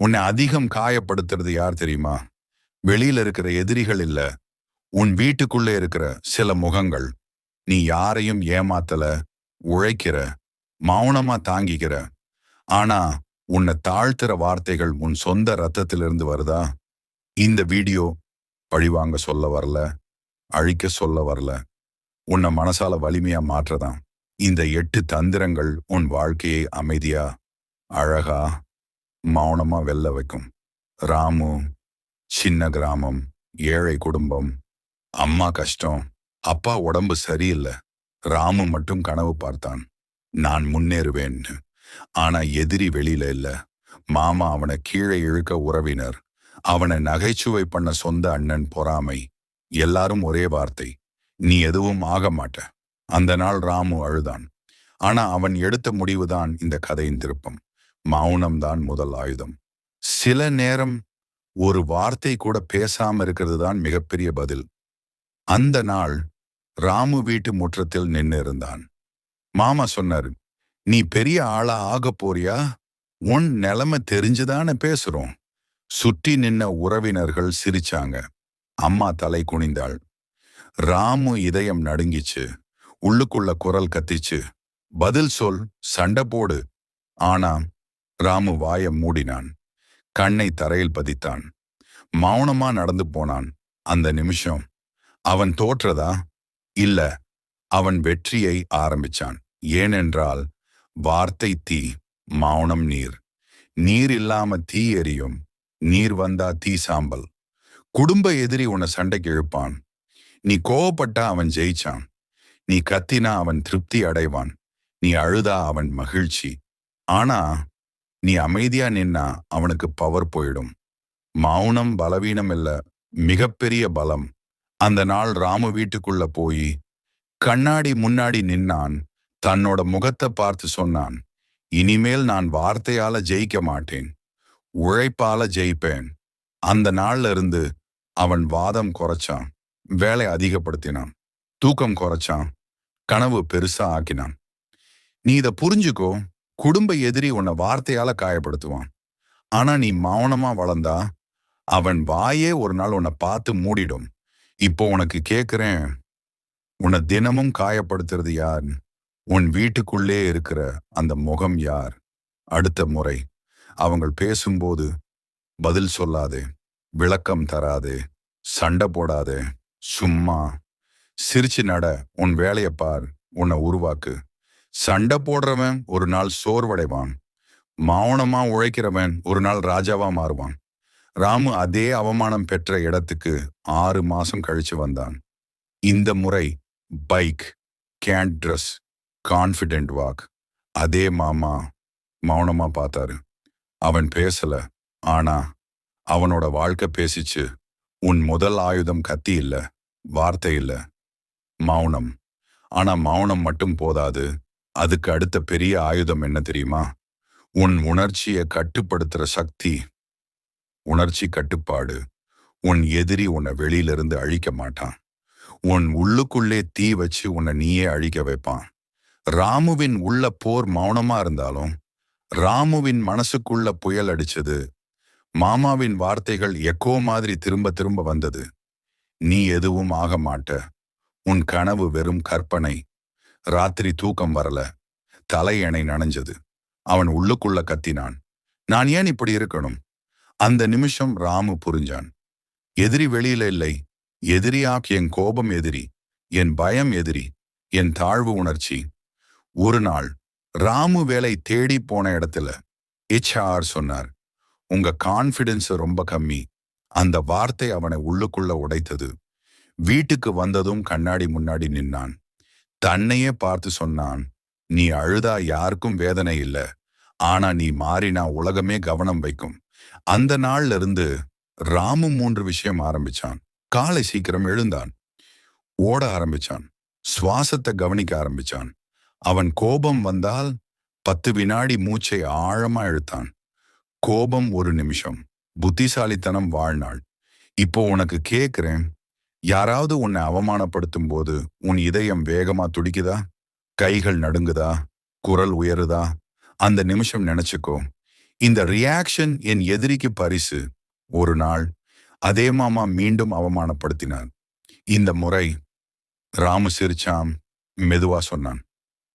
உன்னை அதிகம் காயப்படுத்துறது யார் தெரியுமா? வெளியில இருக்கிற எதிரிகள் இல்ல. உன் வீட்டுக்குள்ளே இருக்கிற சில முகங்கள். நீ யாரையும் ஏமாத்தல உழைக்கிற மௌனமா தாங்கிக்கிற. ஆனா உன்னை தாழ்த்துற வார்த்தைகள் உன் சொந்த ரத்தத்திலிருந்து வருதா? இந்த வீடியோ பழிவாங்க சொல்ல வரல அழிக்க சொல்ல வரல. உன்னை மனசால வலிமையா மாற்றதான். இந்த எட்டு தந்திரங்கள் உன் வாழ்க்கையை அமைதியா அழகா மௌனமா வெல்ல வைக்கும். ராமு சின்ன கிராமம் ஏழை குடும்பம் அம்மா கஷ்டம் அப்பா உடம்பு சரியில்லை. ராமு மட்டும் கனவு பார்த்தான். நான் முன்னேறுவேன்னு. ஆனா எதிரி வெளியில இல்ல. மாமா அவனை கீழே இழுக்க உறவினர். அவனை நகைச்சுவை பண்ண சொந்த அண்ணன் பொறாமை. எல்லாரும் ஒரே வார்த்தை. நீ எதுவும் ஆக மாட்ட. அந்த நாள் ராமு அழுதான். ஆனா அவன் எடுத்த முடிவுதான் இந்த கதையின் திருப்பம். மௌனம்தான் முதல் ஆயுதம். சில நேரம் ஒரு வார்த்தை கூட பேசாம இருக்கிறது தான் மிகப்பெரிய பதில். அந்த நாள் ராமு வீட்டு முற்றத்தில் நின்று இருந்தான் மாமா சொன்னாரு நீ பெரிய ஆளா ஆக போறியா? உன் நிலைமை தெரிஞ்சுதானே பேசுறோம். சுற்றி நின்ன உறவினர்கள் சிரிச்சாங்க. அம்மா தலை குனிந்தாள். ராமு இதயம் நடுங்கிச்சு. உள்ளுக்குள்ள குரல் கத்திச்சு பதில் சொல் சண்டை போடு. ஆனா ராமு வாய மூடினான். கண்ணை தரையில் பதித்தான். மௌனமா நடந்து போனான் அந்த நிமிஷம். அவன் தோற்றதா? இல்ல. அவன் வெற்றியை ஆரம்பிச்சான். ஏனென்றால் வார்த்தை தீ மௌனம் நீர். நீர் இல்லாம தீ எரியும். நீர் வந்தா தீ சாம்பல். குடும்ப எதிரி உன்னை சண்டைக்கு இழுப்பான். நீ கோவப்பட்டா அவன் ஜெயிச்சான். நீ கத்தினா அவன் திருப்தி அடைவான். நீ அழுதா அவன் மகிழ்ச்சி. ஆனா நீ அமைதியா நின்னா அவனுக்கு பவர் போயிடும். மௌனம் பலவீனம் இல்ல மிகப்பெரிய பலம். அந்த நாள் ராமு வீட்டுக்குள்ள போய் கண்ணாடி முன்னாடி நின்னான் தன்னோட முகத்தை பார்த்து சொன்னான் இனிமேல் நான் வார்த்தையால ஜெயிக்க மாட்டேன் உழைப்பால ஜெயிப்பேன். அந்த நாள்ல இருந்து அவன் வாதம் குறைச்சான் வேலை அதிகப்படுத்தினான் தூக்கம் குறைச்சான் கனவு பெருசா ஆக்கினான். நீ இத புரிஞ்சுக்கோ குடும்ப எதிரி உன்னை வார்த்தையால காயப்படுத்துவான். ஆனா நீ மௌனமா வளர்ந்தா அவன் வாயே ஒரு நாள் உன்னை பார்த்து மூடிடும். இப்போ உனக்கு கேக்குறேன் உன்னை தினமும் காயப்படுத்துறது யார்? உன் வீட்டுக்குள்ளே இருக்கிற அந்த முகம் யார்? அடுத்த முறை அவங்கள் பேசும்போது பதில் சொல்லாதே விளக்கம் தராதே சண்டை போடாதே சும்மா. சிரிச்சு நட உன் வேலையை பார் உன்னை உருவாக்கு. சண்டை போடுறவன் ஒரு நாள் சோர்வடைவான். மௌனமா உழைக்கிறவன் ஒரு நாள் ராஜாவா மாறுவான். ராமு அதே அவமானம் பெற்ற இடத்துக்கு ஆறு மாசம் கழிச்சு வந்தான். இந்த முறை பைக் கேண்ட் ட்ரெஸ் கான்ஃபிடென்ட் வாக் அதே மாமா மௌனமா பார்த்தாரு. அவன் பேசல ஆனா அவனோட வாழ்க்கை பேசிச்சு உன் முதல் ஆயுதம் கத்தி இல்ல வார்த்தை இல்ல மௌனம். ஆனா மௌனம் மட்டும் போதாது அதுக்கு அடுத்த பெரிய ஆயுதம் என்ன தெரியுமா? உன் உணர்ச்சியை கட்டுப்படுத்துற சக்தி. உணர்ச்சி கட்டுப்பாடு. உன் எதிரி உன்னை வெளியிலிருந்து அழிக்க மாட்டான். உன் உள்ளுக்குள்ளே தீ வச்சு உன்னை நீயே அழிக்க வைப்பான். ராமுவின் உள்ள போர் மௌனமா இருந்தாலும் ராமுவின் மனசுக்குள்ள புயல் அடிச்சது மாமாவின் வார்த்தைகள் எக்கோ மாதிரி திரும்ப திரும்ப வந்தது. நீ எதுவும் ஆக மாட்ட. உன் கனவு வெறும் கற்பனை. ராத்திரி தூக்கம் வரல. தலையணை நனைஞ்சது. அவன் உள்ளுக்குள்ள கத்தினான். நான் ஏன் இப்படி இருக்கணும்? அந்த நிமிஷம் ராமு புரிஞ்சான். எதிரி வெளியில இல்லை. எதிரியாக் என் கோபம் எதிரி. என் பயம் எதிரி. என் தாழ்வு உணர்ச்சி. ஒரு நாள் ராமு வேலை தேடி போன இடத்துல ஹெச்ஆர் சொன்னார். உங்க கான்பிடன்ஸ் ரொம்ப கம்மி. அந்த வார்த்தை அவனை உள்ளுக்குள்ள உடைத்தது. வீட்டுக்கு வந்ததும் கண்ணாடி முன்னாடி நின்னான். தன்னையே பார்த்து சொன்னான் நீ அழுதா யாருக்கும் வேதனை இல்ல. ஆனா நீ மாறினா உலகமே கவனம் வைக்கும். அந்த நாள்ல இருந்து ராமு மூன்று விஷயம் ஆரம்பிச்சான். காலை சீக்கிரம் எழுந்தான். ஓட ஆரம்பிச்சான். சுவாசத்தை கவனிக்க ஆரம்பிச்சான். அவன் கோபம் வந்தால் பத்து வினாடி மூச்சை ஆழமா இழுத்தான். கோபம் ஒரு நிமிஷம். புத்திசாலித்தனம் வாழ்நாள். இப்போ உனக்கு கேக்குறேன். யாராவது உன்னை அவமானப்படுத்தும் போது உன் இதயம் வேகமா துடிக்குதா? கைகள் நடுங்குதா? குரல் உயருதா? அந்த நிமிஷம் நினைச்சுக்கோ. இந்த ரியாக்ஷன் என் எதிரிக்கு பரிசு. ஒரு நாள் அதே மாமா மீண்டும் அவமானப்படுத்தினார். இந்த முறை ராமு சிரிச்சாம் மெதுவா சொன்னான்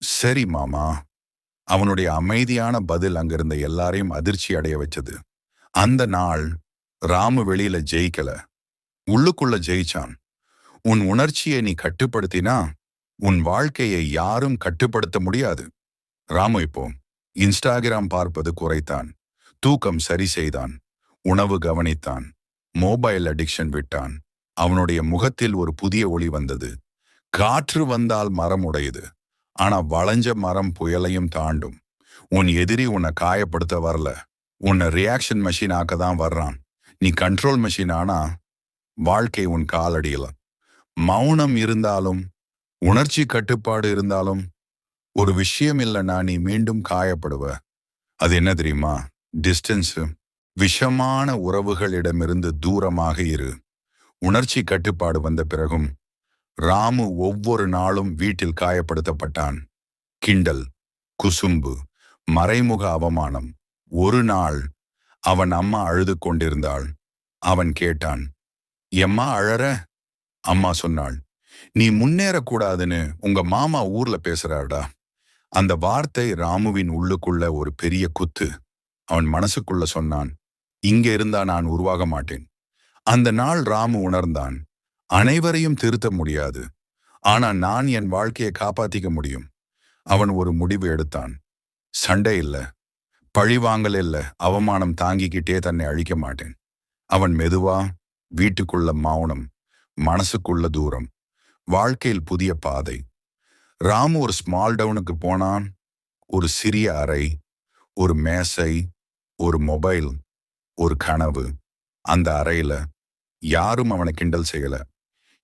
சரி மாமா. அவனுடைய அமைதியான பதில் அங்கிருந்த எல்லாரையும் அதிர்ச்சி அடைய வச்சது. அந்த நாள் ராமு வெளியில ஜெயிக்கல. உள்ளுக்குள்ள ஜெயிச்சான். உன் உணர்ச்சியை நீ கட்டுப்படுத்தினா உன் வாழ்க்கையை யாரும் கட்டுப்படுத்த முடியாது. ராமு இப்போ இன்ஸ்டாகிராம் பார்ப்பது குறைத்தான். தூக்கம் சரி செய்தான். உணவு கவனித்தான். மொபைல் அடிக்ஷன் விட்டான். அவனுடைய முகத்தில் ஒரு புதிய ஒளி வந்தது. காற்று வந்தால் மரம் உடையுது. ஆனா வளைஞ்ச மரம் புயலையும் தாண்டும். உன் எதிரி உன்னை காயப்படுத்த வரல. உன்னை ரியாக்ஷன் மெஷின் ஆக்க தான் வர்றான். நீ கண்ட்ரோல் மெஷின் ஆனா வாழ்க்கை உன் காலடியில். மௌனம் இருந்தாலும் உணர்ச்சி கட்டுப்பாடு இருந்தாலும் ஒரு விஷயம் இல்லைன்னா நீ மீண்டும் காயப்படுவ. அது என்ன தெரியுமா? டிஸ்டன்ஸு விஷமான உறவுகளிடமிருந்து தூரமாக இரு. உணர்ச்சி கட்டுப்பாடு வந்த பிறகும் ராமு ஒவ்வொரு நாளும் வீட்டில் காயப்படுத்தப்பட்டான். கிண்டல் குசும்பு மறைமுக அவமானம். ஒரு நாள் அவன் அம்மா அழுது கொண்டிருந்தாள். அவன் கேட்டான் எம்மா அழற? அம்மா சொன்னாள் நீ முன்னேறக்கூடாதுன்னு உங்க மாமா ஊர்ல பேசுறாடா அந்த வார்த்தை ராமுவின் உள்ளுக்குள்ள ஒரு பெரிய குத்து. அவன் மனசுக்குள்ள சொன்னான் இங்க இருந்தா நான் உருவாக மாட்டேன். அந்த நாள் ராமு உணர்ந்தான் அனைவரையும் திருத்த முடியாது. ஆனா நான் என் வாழ்க்கையை காப்பாத்திக்க முடியும். அவன் ஒரு முடிவு எடுத்தான் சண்டை இல்ல. பழிவாங்கல் இல்ல. அவமானம் தாங்கிக்கிட்டே தன்னை அழிக்க மாட்டேன். அவன் மெதுவா வீட்டுக்குள்ள மௌனம் மனசுக்குள்ள தூரம் வாழ்க்கையில் புதிய பாதை. ராமு ஒரு ஸ்மால் டவுனுக்கு போனான். ஒரு சிறிய அறை ஒரு மேசை ஒரு மொபைல் ஒரு கனவு. அந்த அறையில யாரும் அவனை கிண்டல் செய்யல.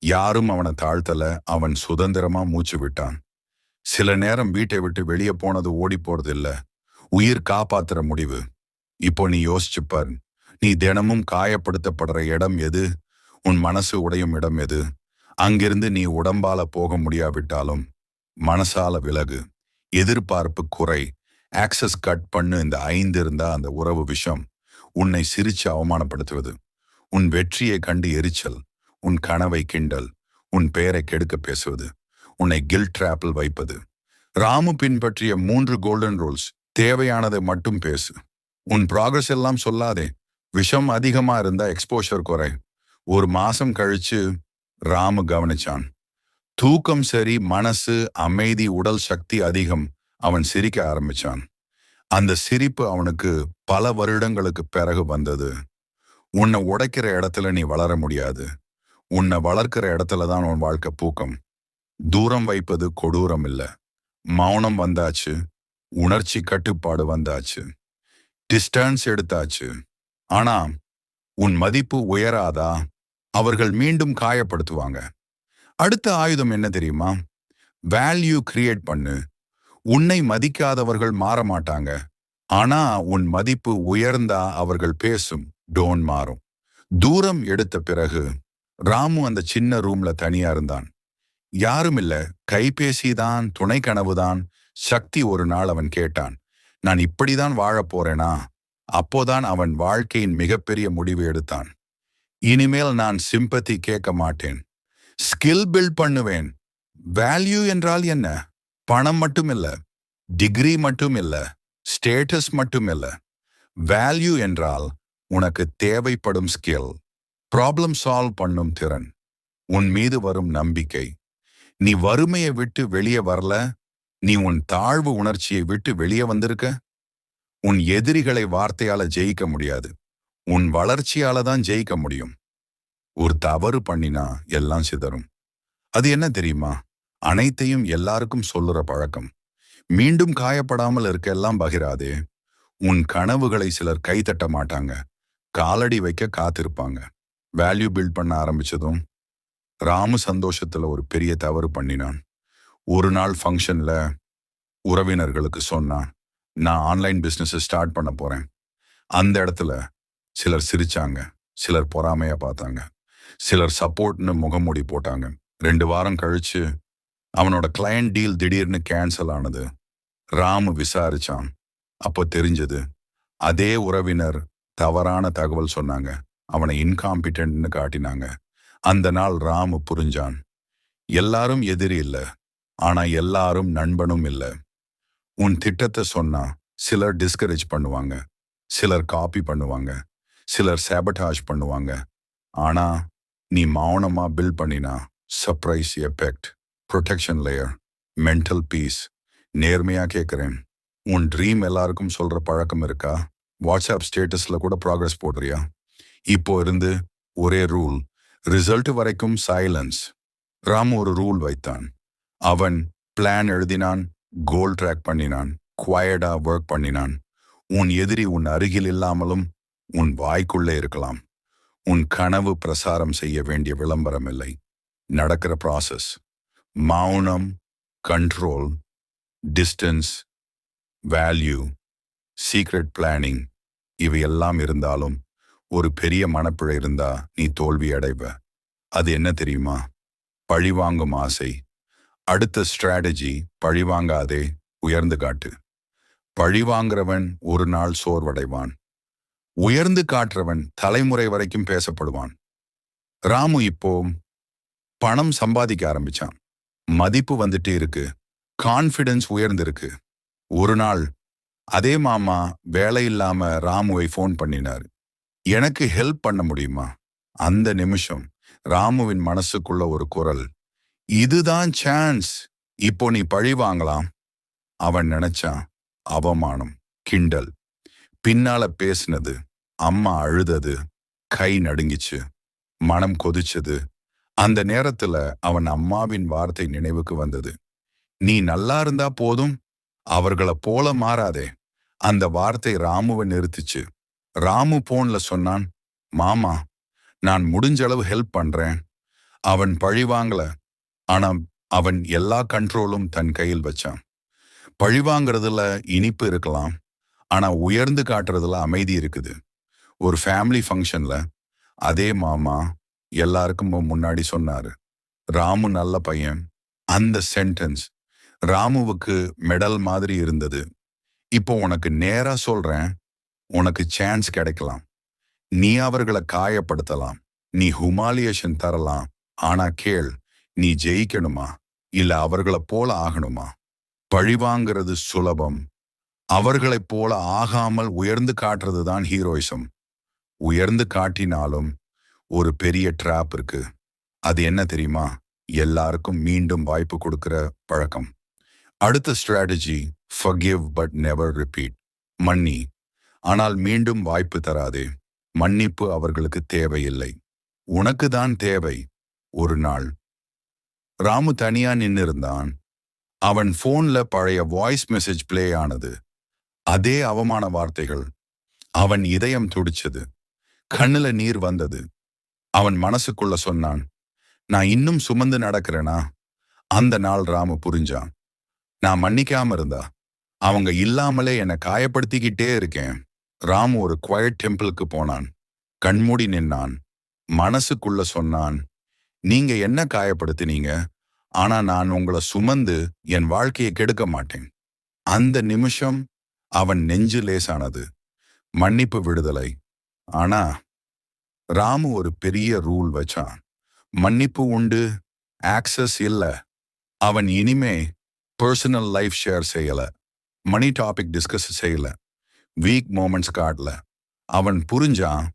யாரும் அவனை தாழ்த்தல. அவன் சுதந்திரமா மூச்சு விட்டான். சில நேரம் வீட்டை விட்டு வெளியே போனது ஓடி போறது இல்ல உயிர் காப்பாத்துற முடிவு. இப்போ நீ யோசிச்சுப்பார் நீ தினமும் காயப்படுத்தப்படுற இடம் எது? உன் மனசு உடையும் இடம் எது? அங்கிருந்து நீ உடம்பால போக முடியாவிட்டாலும் மனசால விலகு. எதிர்பார்ப்பு குறை. ஆக்சஸ் கட் பண்ணு. இந்த ஐந்து இருந்தா அந்த உறவு விஷம் உன்னை சிரிச்சு அவமானப்படுத்துவது. உன் வெற்றியை கண்டு எரிச்சல். உன் கனவை கிண்டல். உன் பெயரை கெடுக்க பேசுவது. உன்னை கில் டிராப்பில் வைப்பது. ராமு பின்பற்றிய மூன்று கோல்டன் ரூல்ஸ் தேவையானதை மட்டும் பேசு. உன் ப்ராக்ரஸ் எல்லாம் சொல்லாதே. விஷம் அதிகமா இருந்தா எக்ஸ்போஷர் குறை ஒரு மாசம் கழிச்சு ராமு கவனிச்சான். தூக்கம் சரி மனசு அமைதி உடல் சக்தி அதிகம். அவன் சிரிக்க ஆரம்பிச்சான். அந்த சிரிப்பு அவனுக்கு பல வருடங்களுக்கு பிறகு வந்தது. உன்னை உடைக்கிற இடத்துல நீ வளர முடியாது. உன்னை வளர்க்கிற இடத்துல தான் உன் வாழ்க்கை பூக்கம். தூரம் வைப்பது கொடூரம் இல்லை. மௌனம் வந்தாச்சு. உணர்ச்சி கட்டுப்பாடு வந்தாச்சு. டிஸ்டன்ஸ் எடுத்தாச்சு. ஆனா உன் மதிப்பு உயராதா? அவர்கள் மீண்டும் காயப்படுத்துவாங்க. அடுத்த ஆயுதம் என்ன தெரியுமா? வேல்யூ கிரியேட் பண்ணு. உன்னை மதிக்காதவர்கள் மாற மாட்டாங்க ஆனா உன் மதிப்பு உயர்ந்தா அவர்கள் பேசும் டோன் மாறும். தூரம் எடுத்த பிறகு ராமு அந்த சின்ன ரூம்ல தனியா இருந்தான். யாரும் இல்ல கைபேசி தான் துணை கனவுதான் சக்தி ஒரு நாள் அவன் கேட்டான். நான் இப்படிதான் வாழப் போறேனா? அப்போதான் அவன் வாழ்க்கையின் மிகப்பெரிய முடிவு எடுத்தான். இனிமேல் நான் சிம்பத்தி கேட்க மாட்டேன். ஸ்கில் பில்ட் பண்ணுவேன். வேல்யூ என்றால் என்ன? பணம் மட்டும் இல்ல டிகிரி மட்டும் இல்ல ஸ்டேட்டஸ் மட்டும் இல்ல வேல்யூ என்றால் உனக்கு தேவைப்படும் ஸ்கில் ப்ராப்ளம் சால்வ் பண்ணும் திறன். உன் மீது வரும் நம்பிக்கை. நீ வறுமையை விட்டு வெளியே வரல? நீ உன் தாழ்வு உணர்ச்சியை விட்டு வெளியே வந்திருக்க? உன் எதிரிகளை வார்த்தையால ஜெயிக்க முடியாது. உன் வளர்ச்சியால தான் ஜெயிக்க முடியும். ஒரு தவறு பண்ணினா எல்லாம் சிதறும். அது என்ன தெரியுமா? அனைத்தையும் எல்லாருக்கும் சொல்லுற பழக்கம். மீண்டும் காயப்படாமல் இருக்க எல்லாம் பகிராதே. உன் கனவுகளை சிலர் கைத்தட்ட மாட்டாங்க. காலடி வைக்க காத்திருப்பாங்க. வேல்யூ பில்ட் பண்ண ஆரம்பிச்சதும் ராமு சந்தோஷத்துல ஒரு பெரிய தவறு பண்ணினான். ஒரு நாள் ஃபங்க்ஷன்ல உறவினர்களுக்கு சொன்னான் நான் ஆன்லைன் பிஸ்னஸை ஸ்டார்ட் பண்ண போறேன். அந்த இடத்துல சிலர் சிரிச்சாங்க. சிலர் பொறாமையாக பார்த்தாங்க. சிலர் சப்போர்ட்னு முகமூடி போட்டாங்க. ரெண்டு வாரம் கழித்து அவனோட கிளையண்ட் டீல் திடீர்னு கேன்சல் ஆனது. ராமு விசாரிச்சான். அப்போ தெரிஞ்சது அதே உறவினர் தவறான தகவல் சொன்னாங்க. அவனை இன்காம்பிட்டன்ட்னு காட்டினாங்க. அந்த நாள் ராமு புரிஞ்சான். எல்லாரும் எதிரி இல்லை. ஆனா எல்லாரும் நண்பனும் இல்லை. உன் திட்டத்தை சொன்னா சிலர் டிஸ்கரேஜ் பண்ணுவாங்க சிலர் காப்பி பண்ணுவாங்க சிலர் சேபட்டாஜ் பண்ணுவாங்க. ஆனா நீ மௌனமா பில் பண்ணினா surprise effect protection layer mental peace நேர்மையா கேட்குறேன் உன் ட்ரீம் எல்லாருக்கும் சொல்ற பழக்கம் இருக்கா? வாட்ஸ்அப் ஸ்டேட்டஸ்ல கூட ப்ராக்ரஸ் போடுறியா? இப்போ இருந்து ஒரே ரூல் ரிசல்ட் வரைக்கும் சைலன்ஸ் ராம் ஒரு ரூல் வைத்தான். அவன் பிளான் எழுதினான் கோல் ட்ராக் பண்ணினான் குவாய்டா ஒர்க் பண்ணினான். உன் எதிரி உன் அருகில் இல்லாமலும் உன் வாய்க்குள்ளே இருக்கலாம். உன் கனவு பிரசாரம் செய்ய வேண்டிய விளம்பரம் இல்லை. நடக்கிற ப்ராசஸ் மௌனம் control distance value secret planning இவையெல்லாம் இருந்தாலும் ஒரு பெரிய மனப்பிழை இருந்தா நீ தோல்வி அடைவ. அது என்ன தெரியுமா? பழிவாங்கும் ஆசை அடுத்த ஸ்ட்ராட்டஜி பழிவாங்காதே உயர்ந்து காட்டு. பழிவாங்கிறவன் ஒரு நாள் சோர்வடைவான். உயர்ந்து காட்டுறவன் தலைமுறை வரைக்கும் பேசப்படுவான். ராமு இப்போ பணம் சம்பாதிக்க ஆரம்பிச்சான். மதிப்பு வந்துட்டே இருக்கு. கான்ஃபிடன்ஸ் உயர்ந்திருக்கு. ஒரு நாள் அதே மாமா வேலை இல்லாம ராமுவை ஃபோன் பண்ணினார். எனக்கு ஹெல்ப் பண்ண முடியுமா? அந்த நிமிஷம் ராமுவின் மனசுக்குள்ள ஒரு குரல் இதுதான் சான்ஸ் இப்போ நீ பழி வாங்கலாம். அவன் நினைச்சான் அவமானம் கிண்டல். பின்னால பேசினது அம்மா அழுதது கை நடுங்கிச்சு மனம் கொதிச்சது. அந்த நேரத்துல அவன் அம்மாவின் வார்த்தை நினைவுக்கு வந்தது. நீ நல்லா இருந்தா போதும் அவர்கள போல மாறாதே. அந்த வார்த்தை ராமுவை நிறுத்திச்சு. ராமு போன்ல சொன்னான் மாமா நான் முடிஞ்ச அளவு ஹெல்ப் பண்றேன். அவன் பழி வாங்கல. ஆனா அவன் எல்லா கண்ட்ரோலும் தன் கையில் வச்சான். பழிவாங்கிறதுல இனிப்பு இருக்கலாம் ஆனா உயர்ந்து காட்டுறதுல அமைதி இருக்குது. ஒரு ஃபேமிலி ஃபங்க்ஷன்ல அதே மாமா எல்லாருக்கும் முன்னாடி சொன்னாரு ராமு நல்ல பையன். அந்த சென்டென்ஸ் ராமுவுக்கு மெடல் மாதிரி இருந்தது. இப்போ உனக்கு நேரா சொல்றேன் உனக்கு சான்ஸ் கிடைக்கலாம். நீ அவர்களை காயப்படுத்தலாம். நீ ஹுமாலியேஷன் தரலாம். ஆனா கேள் நீ ஜெயிக்கணுமா? இல்ல அவர்களைப் போல ஆகணுமா? பழிவாங்கிறது சுலபம். அவர்களைப் போல ஆகாமல் உயர்ந்து காட்டுறது தான் ஹீரோயிசம். உயர்ந்து காட்டினாலும் ஒரு பெரிய ட்ராப் இருக்கு. அது என்ன தெரியுமா? எல்லாருக்கும் மீண்டும் வாய்ப்பு கொடுக்கிற பழக்கம். அடுத்த strategy forgive but never repeat மன்னி ஆனால் மீண்டும் வாய்ப்பு தராதே. மன்னிப்பு அவர்களுக்கு தேவையில்லை. உனக்கு தான் தேவை. ஒரு நாள் ராமு தனியா நின்னிருந்தான். அவன் போன்ல பழைய வாய்ஸ் மெசேஜ் பிளே ஆனது. அதே அவமான வார்த்தைகள். அவன் இதயம் துடிச்சது. கண்ணுல நீர் வந்தது. அவன் மனசுக்குள்ள சொன்னான் நான் இன்னும் சுமந்து நடக்கிறேனா? அந்த நாள் ராமு புரிஞ்சான். நான் மன்னிக்காம இருந்தா? அவங்க இல்லாமலே என்னை காயப்படுத்திக்கிட்டே இருக்கேன். ராமு ஒரு குவயட் டெம்பிளுக்கு போனான். கண்மூடி நின்னான். மனசுக்குள்ள சொன்னான் நீங்க என்ன காயப்படுத்தினீங்க? ஆனா நான் உங்களை சுமந்து என் வாழ்க்கையை கெடுக்க மாட்டேன். அந்த நிமிஷம் அவன் நெஞ்சு லேசானது. மன்னிப்பு விடுதலை. ஆனா ராமு ஒரு பெரிய ரூல் வச்சான். மன்னிப்பு உண்டு ஆக்சஸ் இல்ல. அவன் இனிமே பர்சனல் லைஃப் ஷேர் செய்யல. மணி டாபிக் டிஸ்கஸ் செய்யல. வீக் மூமெண்ட்ஸ் காட்டல. அவன் புரிஞ்சான்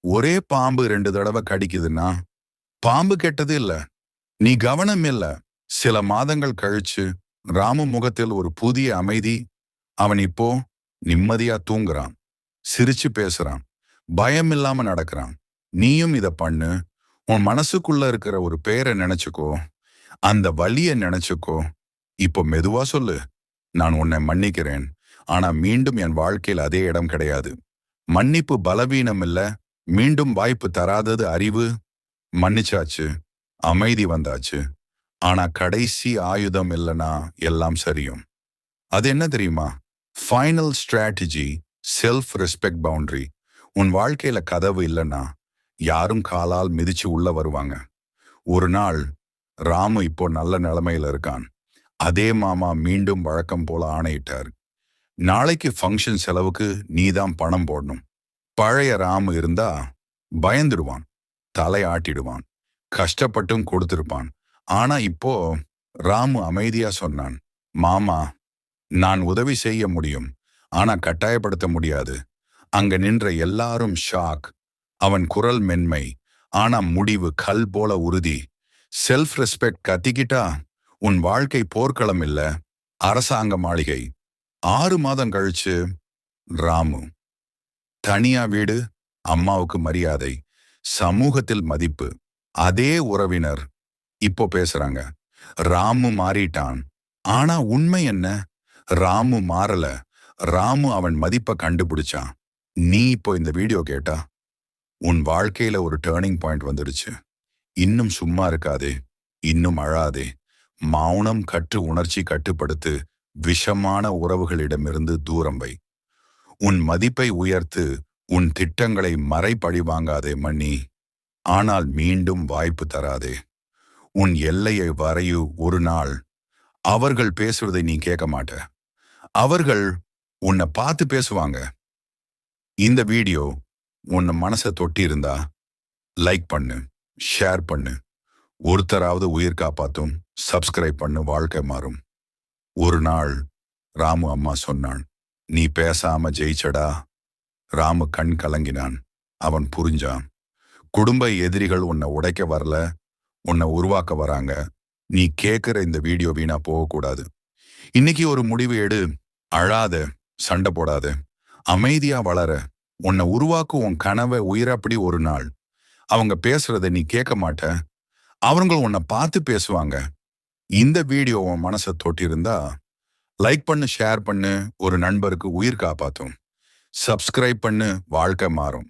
ஒரே பாம்பு ரெண்டு தடவை கடிக்குதுன்னா பாம்பு கெட்டது இல்ல. நீ கவனம் இல்ல. சில மாதங்கள் கழிச்சு ராமு முகத்தில் ஒரு புதிய அமைதி. அவன் இப்போ நிம்மதியா தூங்குறான். சிரிச்சு பேசுறான். பயம் இல்லாம நடக்கிறான். நீயும் இத பண்ணு. உன் மனசுக்குள்ள இருக்கிற ஒரு பேரை நினைச்சுக்கோ. அந்த வலிய நினைச்சுக்கோ. இப்போ மெதுவா சொல்லு. நான் உன்னை மன்னிக்கிறேன். ஆனா மீண்டும் என் வாழ்க்கையில் அதே இடம் கிடையாது. மன்னிப்பு பலவீனம் இல்ல. மீண்டும் வாய்ப்பு தராதது அறிவு. மன்னிச்சாச்சு அமைதி வந்தாச்சு. ஆனா கடைசி ஆயுதம் இல்லைனா எல்லாம் சரியும். அது என்ன தெரியுமா? Final strategy self respect boundary உன் வாழ்க்கையில கதவு இல்லைன்னா யாரும் காலால் மிதிச்சு உள்ள வருவாங்க. ஒரு நாள் ராமு இப்போ நல்ல நிலைமையில இருக்கான். அதே மாமா மீண்டும் வழக்கம் போல ஆணையிட்டார். நாளைக்கு ஃபங்க்ஷன் செலவுக்கு நீதான் பணம் போடணும். பழைய ராமு இருந்தா பயந்துடுவான். தலையாட்டிடுவான். கஷ்டப்பட்டும் கொடுத்திருப்பான். ஆனா இப்போ ராமு அமைதியா சொன்னான் மாமா நான் உதவி செய்ய முடியும். ஆனா கட்டாயப்படுத்த முடியாது. அங்க நின்ற எல்லாரும் ஷாக் அவன் குரல் மென்மை. ஆனா முடிவு கல் போல உறுதி. செல்ஃப் ரெஸ்பெக்ட் கத்திக்கிட்டா உன் வாழ்க்கை போர்க்களம் இல்ல. அரசாங்க மாளிகை. ஆறு மாதம் கழிச்சு ராமு தனியா வீடு அம்மாவுக்கு மரியாதை. சமூகத்தில் மதிப்பு. அதே உறவினர் இப்போ பேசுறாங்க. ராமு மாறிட்டான். ஆனா உண்மை என்ன? ராமு மாறல. ராமு அவன் மதிப்பை கண்டுபிடிச்சான். நீ இப்போ இந்த வீடியோ கேட்டா உன் வாழ்க்கையில ஒரு டேர்னிங் பாயிண்ட் வந்துடுச்சு. இன்னும் சும்மா இருக்காதே. இன்னும் அழாதே. மௌனம் கற்று உணர்ச்சி கட்டுப்படுத்து விஷமான உறவுகளிடமிருந்து தூரம் வை. உன் மதிப்பை உயர்த்து உன் திட்டங்களை மறைபழி வாங்காதே மன்னி. ஆனால் மீண்டும் வாய்ப்பு தராதே. உன் எல்லையை வரையு ஒரு நாள். அவர்கள் பேசுறதை நீ கேட்க மாட்ட. அவர்கள் உன்னை பார்த்து பேசுவாங்க. இந்த வீடியோ உன்னை மனசை தொட்டி இருந்தா லைக் பண்ணு ஷேர் பண்ணு. ஒருத்தராவது உயிர் காப்பாத்தும் சப்ஸ்கிரைப் பண்ணு வாழ்க்கை மாறும். ஒரு நாள் ராமு அம்மா சொன்னான் நீ பேசாம ஜெயிச்சடா ராமு கண் கலங்கினான். அவன் புரிஞ்சான். குடும்ப எதிரிகள் உன்னை உடைக்க வரல. உன்னை உருவாக்க வராங்க. நீ கேட்குற இந்த வீடியோ வீணா போகக்கூடாது. இன்னைக்கு ஒரு முடிவு எடு. அழாத. சண்டை போடாத. அமைதியா வளர. உன்னை உருவாக்கும் உன் கனவை உயிரப்படி ஒரு நாள். அவங்க பேசுறத நீ கேட்க மாட்ட. அவங்களும் உன்னை பார்த்து பேசுவாங்க. இந்த வீடியோ உன் மனசை தொட்டிருந்தா லைக் பண்ணு ஷேர் பண்ணு ஒரு நண்பருக்கு உயிர் காப்பாத்தும். சப்ஸ்கிரைப் பண்ணு வாழ்க்கை மாறும்.